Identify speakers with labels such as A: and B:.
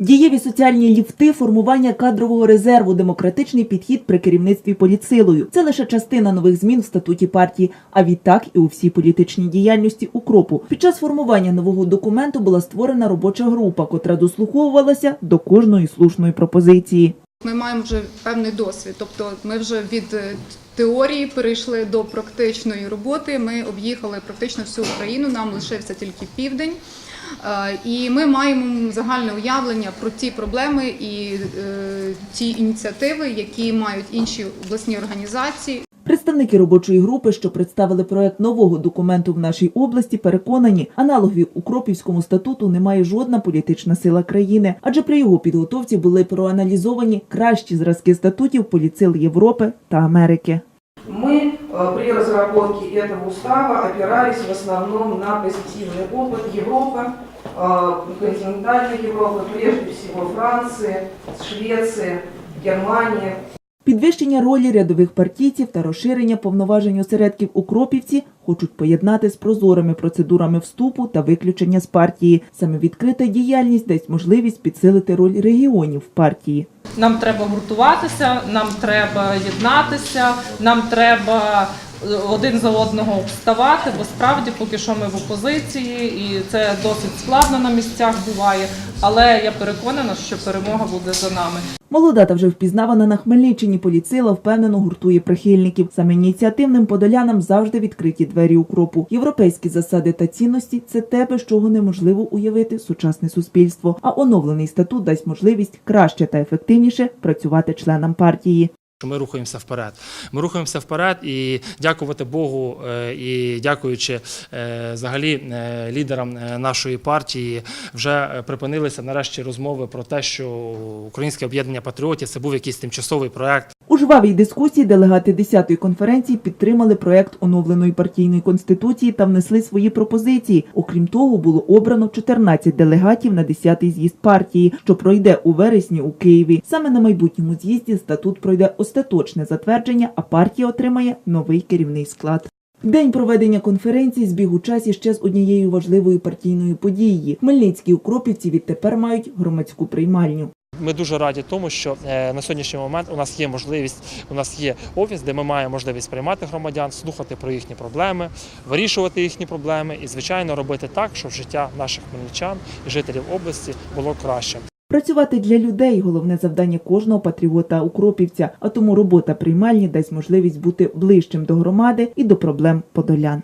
A: Дієві соціальні ліфти, формування кадрового резерву, демократичний підхід при керівництві політсилою. Це лише частина нових змін в статуті партії, а відтак і у всій політичній діяльності укропу. Під час формування нового документу була створена робоча група, котра дослуховувалася до кожної слушної пропозиції.
B: Ми маємо вже певний досвід, тобто ми вже від е, теорії перейшли до практичної роботи. Ми об'їхали практично всю Україну. Нам лишився тільки південь. Е, І ми маємо загальне уявлення про ті проблеми і е, ті ініціативи, які мають інші обласні організації.
A: Представники робочої групи, що представили проект нового документу в нашій області, переконані, аналогів у Кропівському статуту немає жодна політична сила країни, адже при його підготовці були проаналізовані кращі зразки статутів поліцил Європи та Америки.
C: Э, при разработке этого устава опирались в основном на позитивный опыт Европы, э, континентальной Европы, прежде всего Франции, Швеции, Германии.
A: Підвищення ролі рядових партійців та розширення повноважень осередків у Кропівці хочуть поєднати з прозорими процедурами вступу та виключення з партії. Саме відкрита діяльність дасть можливість підсилити роль регіонів в партії.
D: Нам треба гуртуватися, нам треба єднатися, нам треба е, один за одного вставати, бо справді поки що ми в опозиції, і це досить складно на місцях буває. Але я переконана, що перемога буде за нами.
A: Молода та вже впізнавана на Хмельниччині поліцила впевнено гуртує прихильників. Саме ініціативним подолянам завжди відкриті двері укропу. Європейські засади та цінності це те, без чого неможливо уявити сучасне суспільство. А оновлений статут дасть можливість краще та ефективніше працювати членам партії.
E: Що ми рухаємося вперед. Ми рухаємося вперед і дякувати Богу, е, і дякуючи е, взагалі е, лідерам нашої партії, вже припинилися нарешті розмови про те, що Українське об'єднання патріотів це був якийсь тимчасовий проект.
A: У жвавій дискусії делегати 10-ї конференції підтримали проект оновленої партійної конституції та внесли свої пропозиції. Окрім того, було обрано 14 делегатів на 10-й з'їзд партії, що пройде у вересні у Києві. Саме на майбутньому з'їзді статут пройде остаточне затвердження, а партія отримає новий керівний склад. День проведення конференції збіг у часі ще з однією важливою партійною подією. Хмельницькі укропівці відтепер мають громадську приймальню.
E: Ми дуже раді тому, що е, на сьогоднішній момент у нас є можливість, у нас є офіс, де ми маємо можливість приймати громадян, слухати про їхні проблеми, вирішувати їхні проблеми і, звичайно, робити так, щоб життя наших хмельничан і жителів області було кращим.
A: Працювати для людей головне завдання кожного патріота укропівця, а тому робота приймальні дасть можливість бути ближчим до громади і до проблем подолян.